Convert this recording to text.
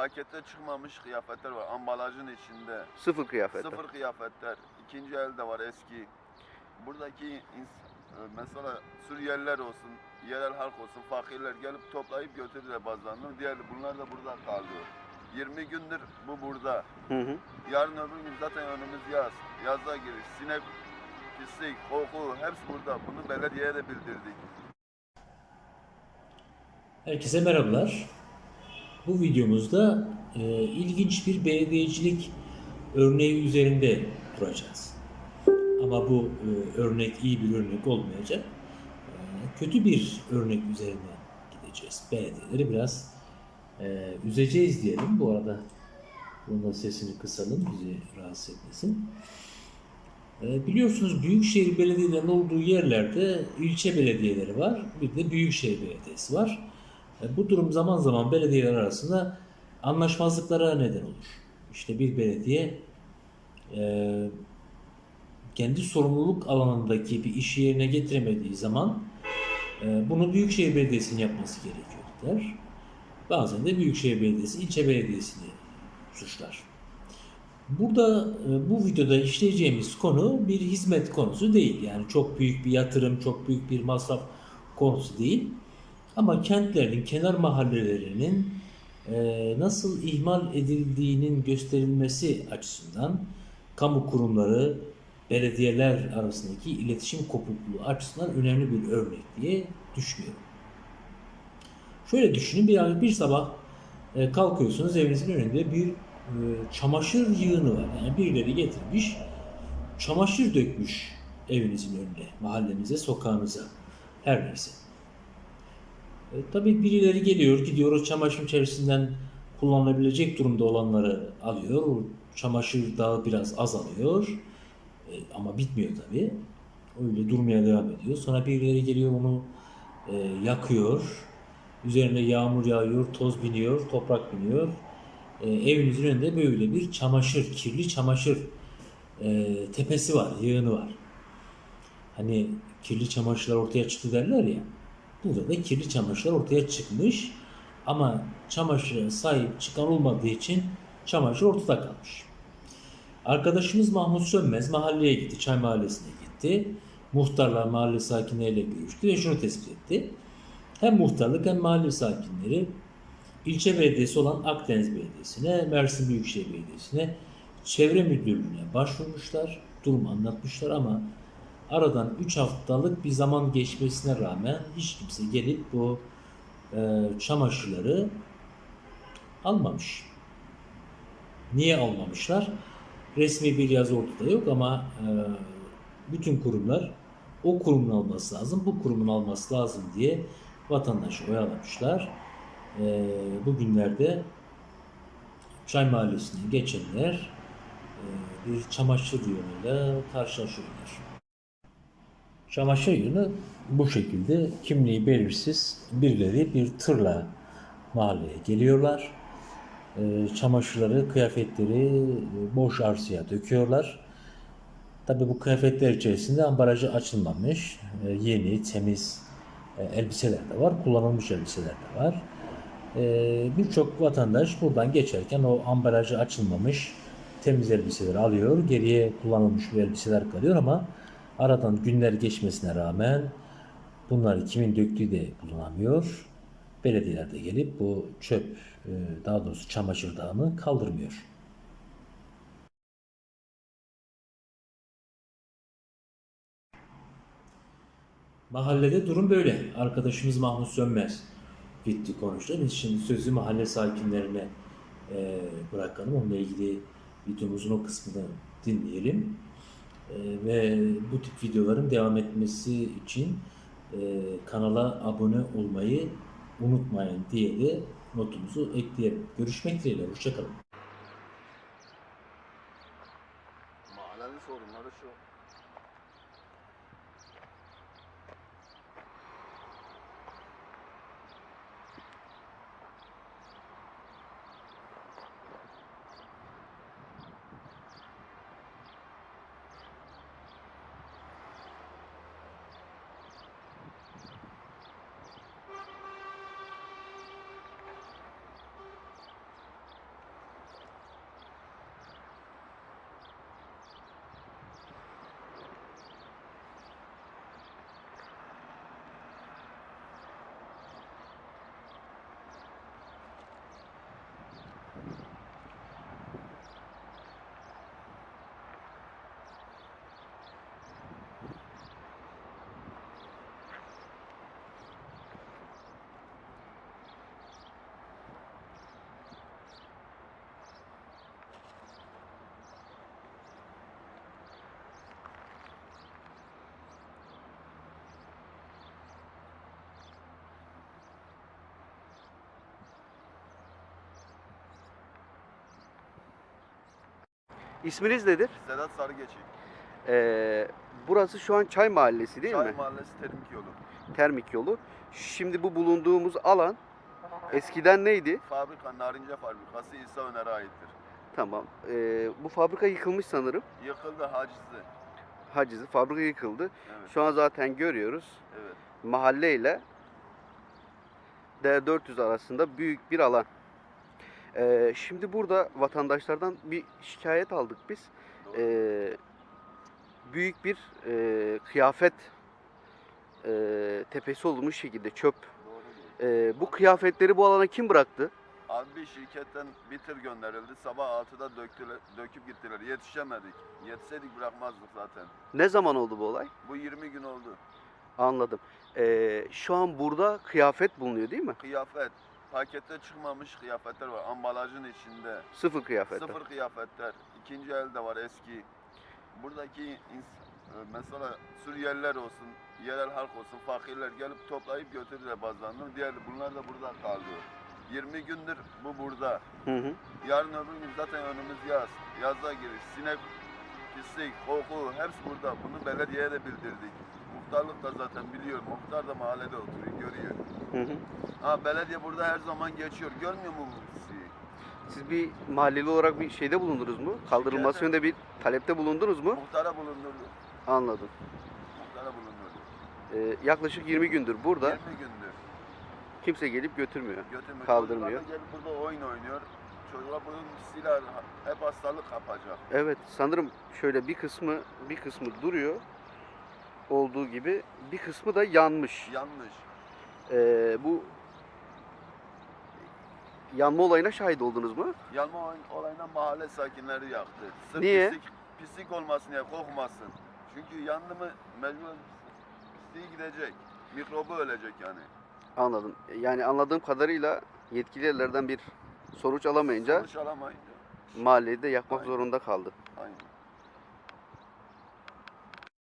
pakette çıkmamış kıyafetler var. Ambalajın içinde. Sıfır kıyafetler. Sıfır kıyafetler. İkinci elde var eski. Buradaki e, mesela Suriyeliler olsun, yerel halk olsun, fakirler gelip toplayıp götürürler bazılarını. Diğer bunlar da burada kalıyor. 20 gündür bu burada. Hı hı. Yarın öbür gün zaten önümüz yaz. Yaza giriş, sinek, pislik, koku hepsi burada. Bunu belediyeye de bildirdik. Herkese merhabalar. Bu videomuzda e, ilginç bir belediyecilik örneği üzerinde duracağız. Ama bu e, örnek iyi bir örnek olmayacak. E, kötü bir örnek üzerine gideceğiz. Belediyeleri biraz e, üzeceğiz diyelim. Bu arada bunun da sesini kısalım bizi rahatsız etmesin. E, biliyorsunuz büyükşehir belediyelerinin olduğu yerlerde ilçe belediyeleri var. Bir de büyükşehir belediyesi var. E, Bu durum zaman zaman belediyeler arasında anlaşmazlıklara neden olur. İşte bir belediye e, kendi sorumluluk alanındaki bir işi yerine getiremediği zaman e, bunu Büyükşehir Belediyesi'nin yapması gerekiyor der. Bazen de Büyükşehir Belediyesi ilçe belediyesini suçlar. Burada bu videoda işleyeceğimiz konu bir hizmet konusu değil. Yani çok büyük bir yatırım, çok büyük bir masraf konusu değil. Ama kentlerin, kenar mahallelerinin e, nasıl ihmal edildiğinin gösterilmesi açısından kamu kurumları, belediyeler arasındaki iletişim kopukluğu açısından önemli bir örnek diye düşünüyorum. Şöyle düşünün bir, bir sabah e, kalkıyorsunuz evinizin önünde bir e, çamaşır yığını var. Yani birileri getirmiş çamaşır dökmüş evinizin önüne, mahallenize, sokağınıza her neyse. E, tabii birileri geliyor, gidiyor o çamaşır içerisinden kullanılabilecek durumda olanları alıyor. O çamaşır dağı biraz azalıyor. E, ama bitmiyor tabii. Öyle durmaya devam ediyor. Sonra birileri geliyor onu e, yakıyor. Üzerine yağmur yağıyor, toz biniyor, toprak biniyor. E, evinizin önünde böyle bir çamaşır, kirli çamaşır e, tepesi var, yığını var. Hani kirli çamaşırlar ortaya çıktı derler ya. Burada da kirli çamaşırlar ortaya çıkmış. Ama çamaşıra sahip çıkan olmadığı için çamaşır ortada kalmış. Arkadaşımız Mahmut Sönmez mahalleye gitti, Çay Mahallesi'ne gitti. Muhtarlar mahalle sakinleriyle görüştü ve şunu tespit etti. Hem muhtarlık hem mahalle sakinleri ilçe belediyesi olan Akdeniz Belediyesi'ne, Mersin Büyükşehir Belediyesi'ne, Çevre Müdürlüğü'ne başvurmuşlar, durumu anlatmışlar ama aradan 3 haftalık bir zaman geçmesine rağmen hiç kimse gelip bu e, çamaşırları almamış. Niye almamışlar? Resmi bir yazı ortada yok ama e, bütün kurumlar o kurumun alması lazım, bu kurumun alması lazım diye vatandaşı oyalamışlar. E, bugünlerde Çay Mahallesi'ne geçenler e, bir çamaşır yoluyla karşılaşıyorlar. Çamaşır yığını bu şekilde kimliği belirsiz birileri bir tırla mahalleye geliyorlar. Ee, çamaşırları, kıyafetleri e, boş arsaya döküyorlar. Tabi bu kıyafetler içerisinde ambalajı açılmamış, e, yeni, temiz e, elbiseler de var, kullanılmış elbiseler de var. Birçok vatandaş buradan geçerken o ambalajı açılmamış temiz elbiseleri alıyor, geriye kullanılmış elbiseler kalıyor ama Aradan günler geçmesine rağmen bunları kimin döktüğü de bulunamıyor. Belediyeler de gelip bu çöp, e, daha doğrusu çamaşır dağını kaldırmıyor. Mahallede durum böyle. Arkadaşımız Mahmut Sönmez gitti konuştu. Biz şimdi sözü mahalle sakinlerine e, bırakalım. Onunla ilgili videomuzun o kısmını dinleyelim. Ee, ve bu tip videoların devam etmesi için e, kanala abone olmayı unutmayın diye de notumuzu ekleyelim. Görüşmek dileğiyle. Hoşçakalın. Mahallenin sorunları şu. İsminiz nedir? Sedat Sarıgeçik. Ee, burası şu an Çay Mahallesi değil Çay mi? Mahallesi Terimik Yolu. Termik yolu. Şimdi bu bulunduğumuz alan eskiden neydi? Fabrika, Narince Fabrikası İsa Öner'e aittir. Tamam. Ee, bu fabrika yıkılmış sanırım. Yıkıldı, hacizli. Hacizi fabrika yıkıldı. Evet, Şu an zaten görüyoruz. evet. Mahalle ile D400 arasında büyük bir alan. Ee, şimdi burada vatandaşlardan bir şikayet aldık biz. Ee, büyük bir e, kıyafet e, tepesi olmuş şekilde çöp. Ee, bu kıyafetleri bu alana kim bıraktı? Abi bir şirketten bir tır gönderildi. Sabah 6'da döktüler, döküp gittiler. Yetişemedik. Yetişseydik bırakmazdık zaten. Ne zaman oldu bu olay? Bu 20 gün oldu. Anladım. Ee, şu an burada kıyafet bulunuyor değil mi? Kıyafet, pakette çıkmamış kıyafetler var. Ambalajın içinde. Sıfır kıyafetler. Sıfır kıyafetler. İkinci elde var eski. Buradaki e, mesela Suriyeliler olsun, yerel halk olsun, fakirler gelip toplayıp götürürler bazılarını. Diğer bunlar da burada kalıyor. 20 gündür bu burada. Hı hı. Yarın öbür gün zaten önümüz yaz. Yazda giriş, sinek, pislik, koku hepsi burada. Bunu belediyeye de bildirdik. Muhtarlık da zaten biliyor. Muhtar da mahallede oturuyor, görüyor. Hı hı. Ha belediye burada her zaman geçiyor. Görmüyor mu bu? Siz bir mahalleli olarak bir şeyde bulundunuz mu? Kaldırılması yönünde bir talepte bulundunuz mu? Muhtara bulundurdu. Anladım. Muhtara bulundurdu. Ee, yaklaşık 20 gündür burada 20 gündür. kimse gelip götürmüyor. Götürmüyor. Kaldırmıyor. Çocuklar da gelip burada oyun oynuyor. Çocuklar bunun pisliğiyle hep hastalık kapacak. Evet sanırım şöyle bir kısmı bir kısmı duruyor olduğu gibi bir kısmı da yanmış. Yanlış. Ee, bu yanma olayına şahit oldunuz mu? Yanma olayın- olayından mahalle sakinleri yaktı. Sırf Niye? Pislik, pislik olmasın diye kokmasın. Çünkü yandı mı mecbur pisliği gidecek. Mikrobu ölecek yani. Anladım. Yani anladığım kadarıyla yetkili yerlerden bir sonuç alamayınca Sonuç alamayınca. mahalleyi de yakmak Aynen. zorunda kaldı. Aynen.